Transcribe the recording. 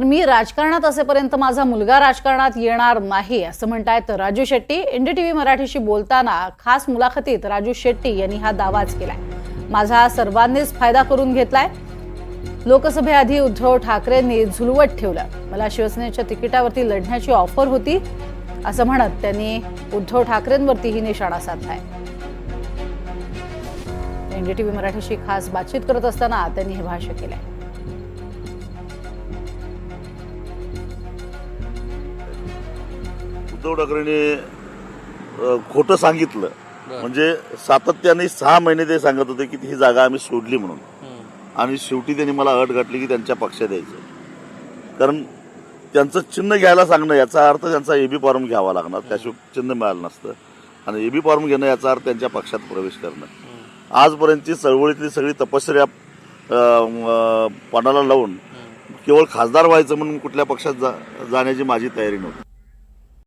तर मी राजकारणात असेपर्यंत माझा मुलगा राजकारणात येणार नाही असं म्हणतायत राजू शेट्टी. एनडीटीव्ही मराठीशी बोलताना खास मुलाखतीत राजू शेट्टी यांनी हा दावाच केलाय. माझा सर्वांनीच फायदा करून घेतलाय. लोकसभेआधी उद्धव ठाकरेंनी झुलवत ठेवलं. मला शिवसेनेच्या तिकिटावरती लढण्याची ऑफर होती असं म्हणत त्यांनी उद्धव ठाकरेंवरतीही निशाणा साधलाय. एनडीटीव्ही मराठीशी खास बातचीत करत असताना त्यांनी हे भाष्य केलंय. उद्धव ठाकरेंनी खोटं सांगितलं. म्हणजे सातत्याने सहा महिने ते सांगत होते की ही जागा आम्ही सोडली म्हणून. आणि शेवटी त्यांनी मला अट घातली की त्यांच्या पक्षात यायचं. कारण त्यांचं चिन्ह घ्यायला सांगणं याचा अर्थ त्यांचा एबी फॉर्म घ्यावा लागणार. त्याशिवाय चिन्ह मिळालं नसतं. आणि एबी फॉर्म घेणं याचा अर्थ त्यांच्या पक्षात प्रवेश करणं. आजपर्यंतची चळवळीतली सगळी तपश्चर्या पणाला लावून केवळ खासदार व्हायचं म्हणून कुठल्या पक्षात जा जाण्याची माझी तयारी नव्हती.